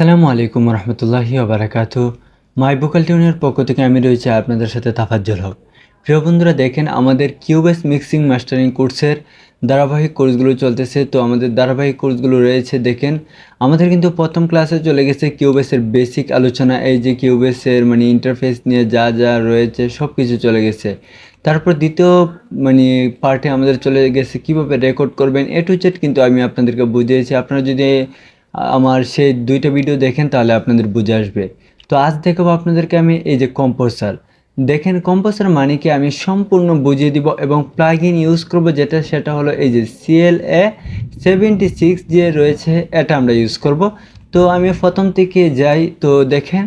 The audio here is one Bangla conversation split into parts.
আসসালামু আলাইকুম রহমতুল্লাহি ওবরাকাত মাই ভোকাল টিউনের পক্ষ থেকে আমি রয়েছে আপনাদের সাথে তাফাজ্জল হক। প্রিয় বন্ধুরা, দেখেন আমাদের কিউবেস মিক্সিং মাস্টারিং কোর্সের ধারাবাহিক কোর্সগুলো চলতেছে। তো আমাদের ধারাবাহিক কোর্সগুলো রয়েছে, দেখেন। আমাদের কিন্তু প্রথম ক্লাসে চলে গেছে কিউবেসের বেসিক আলোচনা। এই যে কিউবেসের মানে ইন্টারফেস নিয়ে যা যা রয়েছে সব কিছু চলে গেছে। তারপর দ্বিতীয় মানে পার্টে আমাদের চলে গেছে, কীভাবে রেকর্ড করবেন এ টু জেড কিন্তু আমি আপনাদেরকে বুঝিয়েছি। আপনারা যদি আমার সেই দুইটা ভিডিও দেখেন, তাহলে আপনাদের বুঝে আসবে। তো আজ দেখাবো আপনাদেরকে আমি এই যে কম্পোসার দেখেন কম্পোসার মানে কি? আমি সম্পূর্ণ বুঝিয়ে দিব এবং প্লাগ ইন ইউজ করব, যেটা সেটা হলো এই যে সিএল এ সেভেন্টি সিক্স যে রয়েছে, এটা আমরা ইউজ করব। তো আমি প্রথম থেকে যাই, তো দেখেন,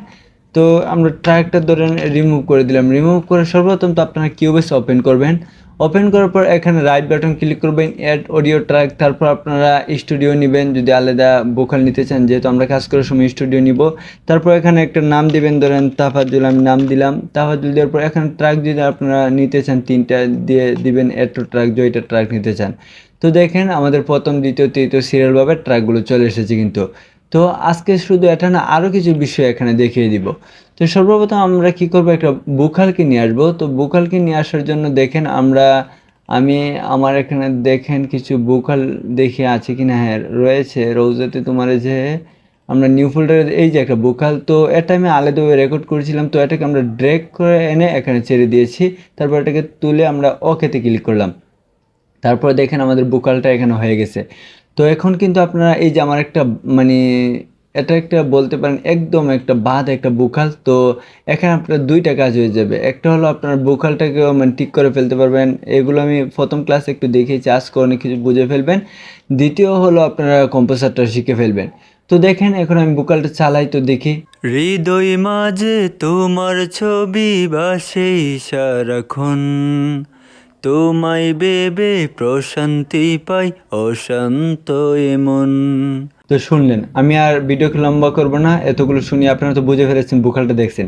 তো আমরা ট্র্যাকটা ধরেন রিমুভ করে দিলাম। রিমুভ করে সর্বপ্রথম তো আপনারা কিউবেস ওপেন করবেন। ওপেন করার পর এখানে রাইট বাটন ক্লিক করবেন অ্যাড অডিও ট্র্যাক তারপর আপনারা স্টুডিও নেবেন, যদি আলাদা বোকাল নিতে চান, যেহেতু আমরা কাজ করার সময় স্টুডিও নিব। তারপর এখানে একটা নাম দিবেন, ধরেন তাফাজুল, আমি নাম দিলাম। তাফাজুল দেওয়ার পর এখানে ট্র্যাক যদি আপনারা নিতে চান, তিনটা দিয়ে দিবেন এটো ট্র্যাক জয়টা ট্র্যাক নিতে চান। তো দেখেন, আমাদের প্রথম, দ্বিতীয়, তৃতীয় সিরিয়ালভাবে ট্র্যাকগুলো চলে এসেছে কিন্তু। তো আজকে শুধু এটা না আরও কিছু বিষয় এখানে দেখিয়ে দিব। তো সর্বপ্রথম আমরা কি করব? একটা বুখালকে নিয়ে আসব। তো বুখালকে নিয়ে আসার জন্য দেখেন আমরা, আমি আমার এখানে দেখেন কিছু বুখাল দেখে আছে কি না হ্যাঁ রয়েছে। রৌজাতে তোমার যে, আমরা নিউ ফোল্ডারে এই যে একটা বুকাল তো এটা আমি আলাদাভাবে রেকর্ড করেছিলাম। তো এটাকে আমরা ড্রেক করে এনে এখানে ছেড়ে দিয়েছি। তারপর এটাকে তুলে আমরা ওকেতে ক্লিক করলাম। তারপর দেখেন আমাদের বুকালটা এখানে হয়ে গেছে। তো এখন কিন্তু আপনারা এই যে আমার একটা মানে এটা একটা বলতে পারেন একদম একটা বাদ একটা বুকাল তো এখানে আপনার দুইটা কাজ হয়ে যাবে। একটা হলো আপনার বুকালটাকেও মানে ঠিক করে ফেলতে পারবেন। এগুলো আমি প্রথম ক্লাসে একটু দেখিয়েছি, আজকে অনেক কিছু বুঝে ফেলবেন। দ্বিতীয় হলো আপনারা কম্পোসারটা শিখে ফেলবেন। তো দেখেন, এখন আমি বুকালটা চালাই, তো দেখি। হৃদয় মাঝে তোমার ছবি বাসে সারাক্ষণ। তোমায় বেবে প্রশান্তি পাই, অশান্ত এমন। তো শুনলেন, আমি আর ভিডিওকে লম্বা করব না, এতগুলো শুনি আপনারা তো বুঝে ফেলেছেন বুখালটা দেখছেন।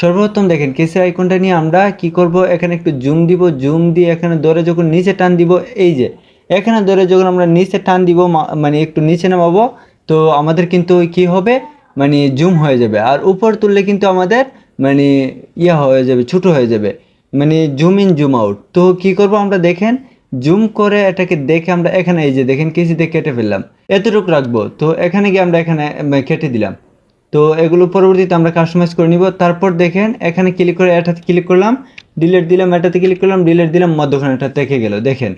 সর্বপ্রথম দেখেন কেসের আইকনটা নিয়ে আমরা কি করব? এখানে একটু জুম দিব জুম দিয়ে এখানে ধরে যখন নিচে টান দিব, এই যে, এখানে ধরে যখন আমরা নিচে টান দিব মানে একটু নিচে নামাবো, তো আমাদের কিন্তু কি হবে? মানে জুম হয়ে যাবে, আর উপর তুললে কিন্তু আমাদের মানে ইয়া হয়ে যাবে, ছোটো হয়ে যাবে মানে জুম ইন জুম আউট তো কি করব আমরা দেখেন জুম করে এটাকে দেখে আমরা এখানে এই যে দেখেন দিয়ে কেটে ফেললাম। এতটুকু রাখব। তো এখানে গিয়ে আমরা এখানে কেটে দিলাম। তো এগুলো পরবর্তীতে আমরা কাস্টমাইজ করে নিব। তারপর দেখেন এখানে ক্লিক করে এটাতে ক্লিক করলাম। ডিলেট দিলাম, এটাতে ক্লিক করলাম ডিলেট দিলাম, মধ্যখানে এটা দেখে গেল। দেখেন।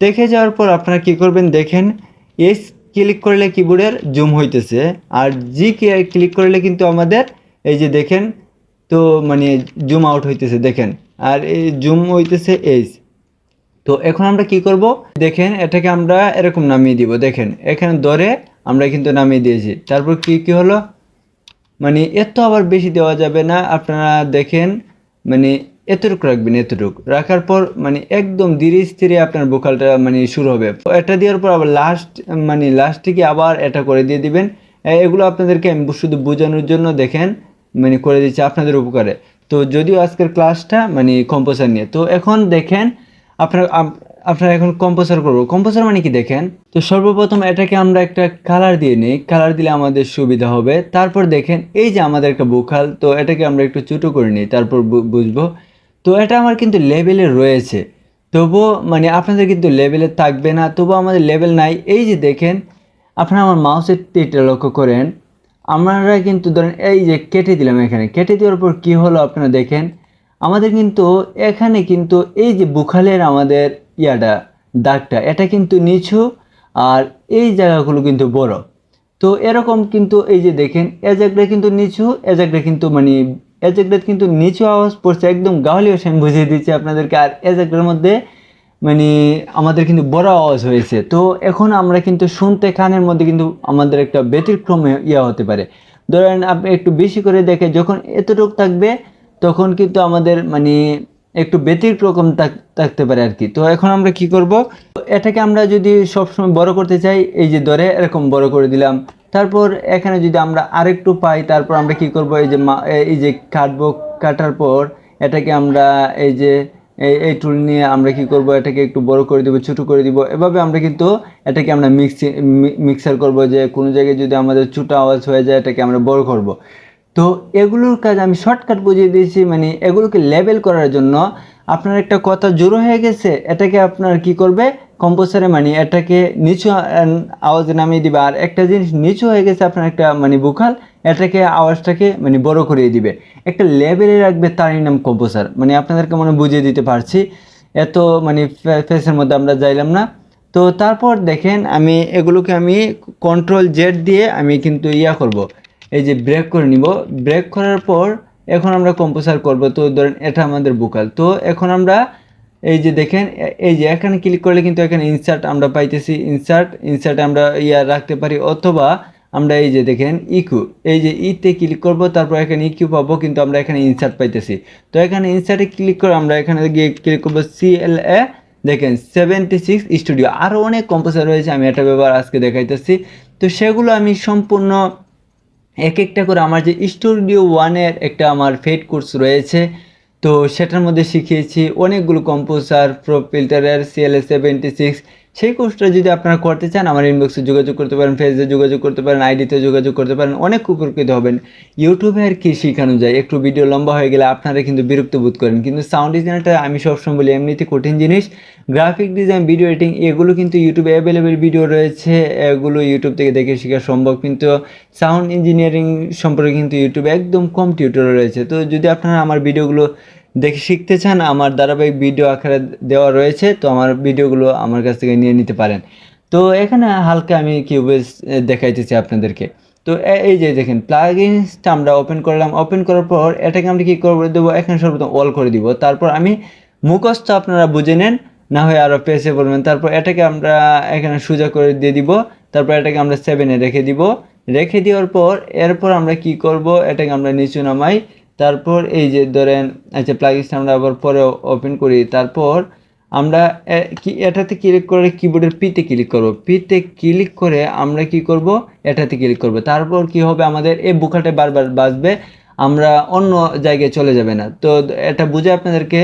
দেখে যাওয়ার পর আপনারা কি করবেন? দেখেন এস ক্লিক করলে কিবোর্ডের জুম হইতেছে। আর জি ক্লিক করলে কিন্তু আমাদের এই যে দেখেন, তো মানে জুম আউট হইতেছে। দেখেন, আর এই জুম হইতেছে এইচ তো এখন আমরা কি করব? দেখেন, এটাকে আমরা এরকম নামিয়ে দিব। দেখেন, এখানে ধরে আমরা কিন্তু নামিয়ে দিয়েছি। তারপর কি কি হলো? মানে এত আবার বেশি দেওয়া যাবে না। আপনারা দেখেন মানে এতটুকু রাখবেন, এতটুকু। রাখার পর মানে একদম ধীরে স্থিরে আপনার বোকালটা মানে শুরু হবে। তো এটা দেওয়ার পর আবার লাস্ট মানে লাস্ট আবার এটা করে দিয়ে দিবেন। এগুলো আপনাদেরকে আমি শুধু বোঝানোর জন্য দেখেন মানে করে দিচ্ছি আপনাদের উপকারে। তো যদিও আজকের ক্লাসটা মানে কম্পোসার নিয়ে। তো এখন দেখেন আপনার আপ- আপনারা এখন কম্পোসার করব। কম্পোসার মানে কি দেখেন? তো সর্বপ্রথম এটাকে আমরা একটা কালার দিয়ে নিই। কালার দিলে আমাদের সুবিধা হবে। তারপর দেখেন, এই যে আমাদের একটা বোখাল, তো এটাকে আমরা একটু ছোটো করে নিই, তারপর বুঝব। তো এটা আমার কিন্তু লেভেলে রয়েছে। তবুও মানে আপনাদের কিন্তু লেভেলে থাকবে না, তবুও আমাদের লেভেল নাই। এই যে দেখেন, আপনারা আমার মাউসের তীরটা লক্ষ্য করেন। আমরা কিন্তু ধরেন এই যে কেটে দিলাম এখানে। কেটে দেওয়ার পর কী হলো আপনারা দেখেন? আমাদের কিন্তু এখানে কিন্তু এই যে বুখালের আমাদের ইয়াটা, দাগটা, এটা কিন্তু নিচু আর এই জায়গাগুলো কিন্তু বড়। তো এরকম কিন্তু এই যে দেখেন এ জায়গাটা কিন্তু নিচু এ জায়গাটা কিন্তু মানে এ জায়গাটা কিন্তু নিচু আওয়াজ পড়ছে, একদম ভাষায় আমি বুঝিয়ে দিচ্ছি আপনাদেরকে, আর এ জায়গাটার মধ্যে মানে আমাদের কিন্তু বড় আওয়াজ হয়েছে। তো এখন আমরা কিন্তু শুনতে কানের মধ্যে কিন্তু আমাদের একটা ব্যতিক্রম ইয়া হতে পারে। ধরেন আপনি একটু বেশি করে দেখে, যখন এতটুকু থাকবে তখন কিন্তু আমাদের মানে একটু ব্যতিক্রম থাক- থাকতে পারে আর কি। তো এখন আমরা কি করব? এটাকে আমরা যদি সবসময় বড় করতে চাই, এই যে ধরে এরকম বড় করে দিলাম। তারপর এখানে যদি আমরা আরেকটু পাই, তারপর আমরা কি করব? এই যে এই যে কাটবো, কাটার পর এটাকে আমরা এই যে এই এই টুল নিয়ে আমরা কি করব? এটাকে একটু বড় করে দিব, ছোট করে দিব। এভাবে আমরা কিন্তু এটাকে আমরা মিক্সি মিক্সার করব যে কোনো জায়গায় যদি আমাদের ছোটো আওয়াজ হয়ে যায়, এটাকে আমরা বড় করব। তো এগুলোর কাজ আমি শর্টকাট বুঝিয়ে দিয়েছি মানে এগুলোকে লেবেল করার জন্য। আপনার একটা কথা জোরো হয়ে গেছে, এটাকে আপনার কি করবে? কম্পোসারে মানে এটাকে নিচু আওয়াজে নামিয়ে দিবে। আর একটা জিনিস নিচু হয়ে গেছে আপনার একটা মানে বুখাল এটাকে আওয়াজটাকে মানে বড় করিয়ে দিবে। একটা লেবেলে রাখবে তারই নাম কম্পোসার মানে আপনাদেরকে মনে বুঝিয়ে দিতে পারছি। এত মানে ফেসের মধ্যে আমরা যাইলাম না। তো তারপর দেখেন, আমি এগুলোকে আমি কন্ট্রোল জেড দিয়ে আমি কিন্তু ইয়া করব। এই যে ব্রেক করে নিব। ব্রেক করার পর এখন আমরা কম্পোসার করব। তো ধরেন এটা আমাদের বুকাল তো এখন আমরা এই যে দেখেন, এই যে এখানে ক্লিক করলে কিন্তু এখানে ইনসার্ট আমরা পাইতেছি। ইনসার্ট ইনসার্টে আমরা ইয়া রাখতে পারি। অথবা আমরা এই যে দেখেন ইকু এই যে ইতে ক্লিক করব, তারপর এখানে ইকিউ পাবো, কিন্তু আমরা এখানে ইনসার্ট পাইতেছি। তো এখানে ইনসার্টে ক্লিক করে আমরা এখানে গিয়ে ক্লিক করব সিএলএ দেখেন সেভেন্টি সিক্স স্টুডিও আরও অনেক কম্পোজার রয়েছে, আমি এটা ব্যবহার আজকে দেখাইতেছি। তো সেগুলো আমি সম্পূর্ণ এক একটা করে আমার যে স্টুডিও ওয়ানের একটা আমার ফেড কোর্স রয়েছে, তো সেটার মধ্যে শিখিয়েছি অনেকগুলো কম্পোজার প্রো ফিল্টারের সিএলএ সেভেন্টি সিক্স সেই কোর্সটা যদি আপনারা করতে চান, আমার ইনবক্সে যোগাযোগ করতে পারেন ফেসে যোগাযোগ করতে পারেন আইডিতে যোগাযোগ করতে পারেন, অনেক উপকৃত হবেন। ইউটিউবে আর কি শেখানো যায়? একটু ভিডিও লম্বা হয়ে গেলে আপনারা কিন্তু বিরক্ত বোধ করেন। কিন্তু সাউন্ড ডিজাইনটা আমি সবসময় বলি, এমনিতে কঠিন জিনিস। গ্রাফিক ডিজাইন ভিডিও এডিটিং এগুলো কিন্তু ইউটিউবে অ্যাভেলেবেল ভিডিও রয়েছে। এগুলো ইউটিউব থেকে দেখে শেখা সম্ভব। কিন্তু সাউন্ড ইঞ্জিনিয়ারিং সম্পর্কে কিন্তু ইউটিউবে একদম কম টিউটোরিয়াল রয়েছে। তো যদি আপনারা আমার ভিডিওগুলো দেখে শিখতে চান, আমার ধারাবাহিক ভিডিও আকারে দেওয়া রয়েছে, তো আমার ভিডিওগুলো আমার কাছ থেকে নিয়ে নিতে পারেন। তো এখানে হালকা আমি কিউবেস দেখাইতেছি আপনাদেরকে। তো এই যে দেখেন প্লাগইনসটা আমরা ওপেন করলাম। ওপেন করার পর এটাকে আমরা কী করে দেবো, এখানে সর্বপ্রথম অল করে দিব। তারপর আমি মুখস্থ আপনারা বুঝে নেন, না হয় আরও পেসে বলবেন। তারপর এটাকে আমরা এখানে সোজা করে দিয়ে দিব। তারপর এটাকে আমরা সেভেনে রেখে দিব। রেখে দেওয়ার পর এরপর আমরা কি করব, এটাকে আমরা নিচু নামাই। তারপর এই যে ধরেন আচ্ছা প্লাগিংসটা আমরা আবার পরে ওপেন করি। তারপর আমরা কি, এটাতে ক্লিক করে কিবোর্ডের পিতে ক্লিক করব। পিতে ক্লিক করে আমরা কি করব? এটাতে ক্লিক করব। তারপর কি হবে? আমাদের এই বুকাটা বারবার বাজবে। আমরা অন্য জায়গায় চলে যাবে না। তো এটা বুঝে আপনাদেরকে,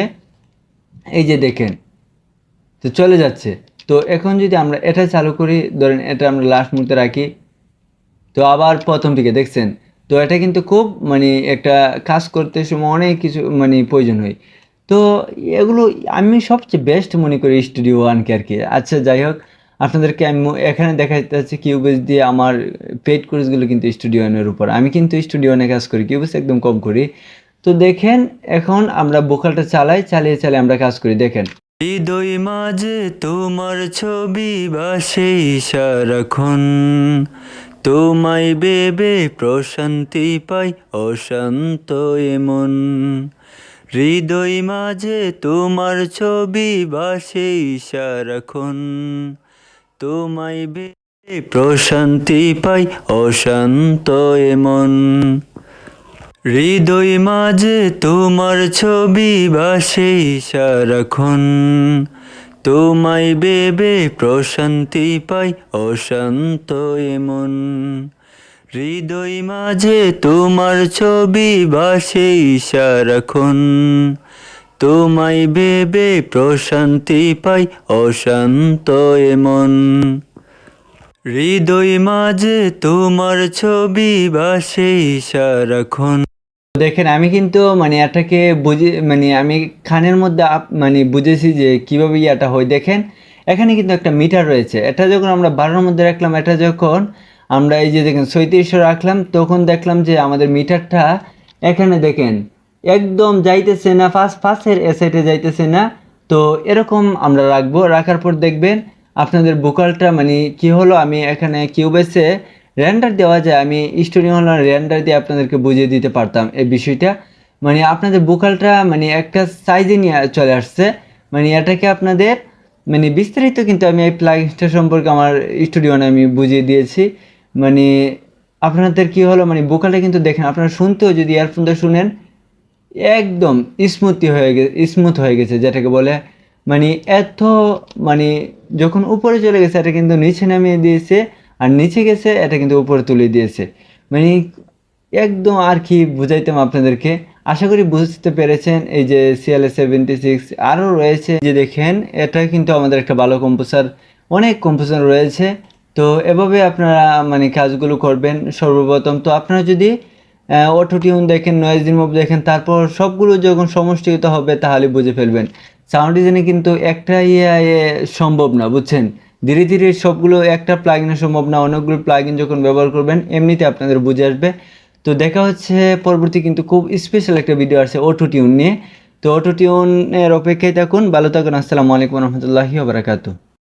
এই যে দেখেন, তো চলে যাচ্ছে। তো এখন যদি আমরা এটা চালু করি, ধরেন এটা আমরা লাস্ট মুহূর্তে রাখি। তো আবার প্রথম দিকে, দেখছেন? তো এটা কিন্তু খুব মানে একটা কাজ করতে সময় অনেক কিছু মানে প্রয়োজন হয়। তো এগুলো আমি সবচেয়ে বেস্ট মনে করি স্টুডিও ওয়ানকে আর কি। আচ্ছা যাই হোক, আপনাদেরকে আমি এখানে দেখা যাচ্ছে কিউবেস দিয়ে আমার পেড কোর্সগুলো কিন্তু স্টুডিও ওয়ানের উপর। আমি কিন্তু স্টুডিও ওয়ানে কাজ করি কিউবেস একদম কম করি। তো দেখেন, এখন আমরা বোকালটা চালাই, চালিয়ে চালিয়ে আমরা কাজ করি। দেখেন। হৃদয় মাঝে তোমার ছবি বাসে সারাক্ষণ। তোমায় বেবে প্রশান্তি পাই, অশান্ত এমন হৃদয় মাঝে তোমার ছবি বাসে সারাক্ষণ তোমায় বেবে প্রশান্তি পাই, অশান্ত এমন হৃদয় মাঝে তোমার ছবি বাসে সারাক্ষণ তোমায় বেবে প্রশান্তি পাই, অশান্ত এমন। হৃদয় মাঝে তোমার ছবি বাসে সারাক্ষণ। তোমায় বেবে প্রশান্তি পাই, অশান্ত এমন। হৃদয় মাঝে তোমার ছবি বাসে সারাক্ষণ। দেখেন, আমি কিন্তু মানে এটাকে বুঝে মানে আমি খানের মধ্যে মানে বুঝেছি যে কীভাবে ইয়াটা হয়। দেখেন, এখানে কিন্তু একটা মিটার রয়েছে। এটা যখন আমরা বারোর মধ্যে রাখলাম, এটা যখন আমরা এই যে দেখেন সৈত্রিশশো রাখলাম, তখন দেখলাম যে আমাদের মিটারটা এখানে দেখেন, একদম যাইতেছে না ফার্স্ট ফার্স্টের এসেটে যাইতেছে না। তো এরকম আমরা রাখব। রাখার পর দেখবেন, আপনাদের বুকালটা মানে কি হলো? আমি এখানে কিউবেসে রেন্ডার দেওয়া যায়, আমি স্টুডিও হলো রেন্ডার দিয়ে আপনাদেরকে বুঝিয়ে দিতে পারতাম এই বিষয়টা। মানে আপনাদের বুকালটা মানে একটা সাইজে নিয়ে চলে আসছে। মানে এটাকে আপনাদের মানে বিস্তারিত কিন্তু আমি এই প্লাগিংসটা সম্পর্কে আমার স্টুডিও আমি বুঝিয়ে দিয়েছি। মানে আপনাদের কি হলো মানে বুকালটা কিন্তু দেখেন, আপনারা শুনতেও যদি ইয়ারফোনটা শুনেন, একদম স্মুথি হয়ে গেছে স্মুথ হয়ে গেছে যেটাকে বলে। মানে এত মানে যখন উপরে চলে গেছে, এটা কিন্তু নিচে নামিয়ে দিয়েছে। আর নিচে গেছে, এটা কিন্তু উপরে তুলে দিয়েছে। মানে একদম আর কি বুঝাইতাম আপনাদেরকে। আশা করি বুঝতে পেরেছেন, এই যে সিএলএ সেভেন্টি সিক্স আরও রয়েছে। যে দেখেন, এটা কিন্তু আমাদের একটা ভালো কম্পোসার অনেক কম্পোসার রয়েছে। তো এভাবে আপনারা মানে কাজগুলো করবেন সর্বপ্রথম। তো আপনারা যদি অটো টিউন দেখেন নয়েজ রিমুভ দেখেন, তারপর সবগুলো যখন সমষ্টিগত হবে তাহলে বুঝে ফেলবেন। সাউন্ড ডিজাইনে কিন্তু একটা ইয়ে সম্ভব না, বুঝছেন? ধীরে ধীরে সবগুলো একটা প্লাগিনে সম্ভব না, অনেকগুলো প্লাগিন যখন ব্যবহার করবেন, এমনিতে আপনাদের বুঝে আসবে। তো দেখা হচ্ছে পরবর্তী কিন্তু খুব স্পেশাল একটা ভিডিও আছে অটো টিউন নিয়ে। তো অটো টিউনের অপেক্ষায় থাকুন, ভালো থাকুন, আসসালামু আলাইকুম রহমতুল্লাহি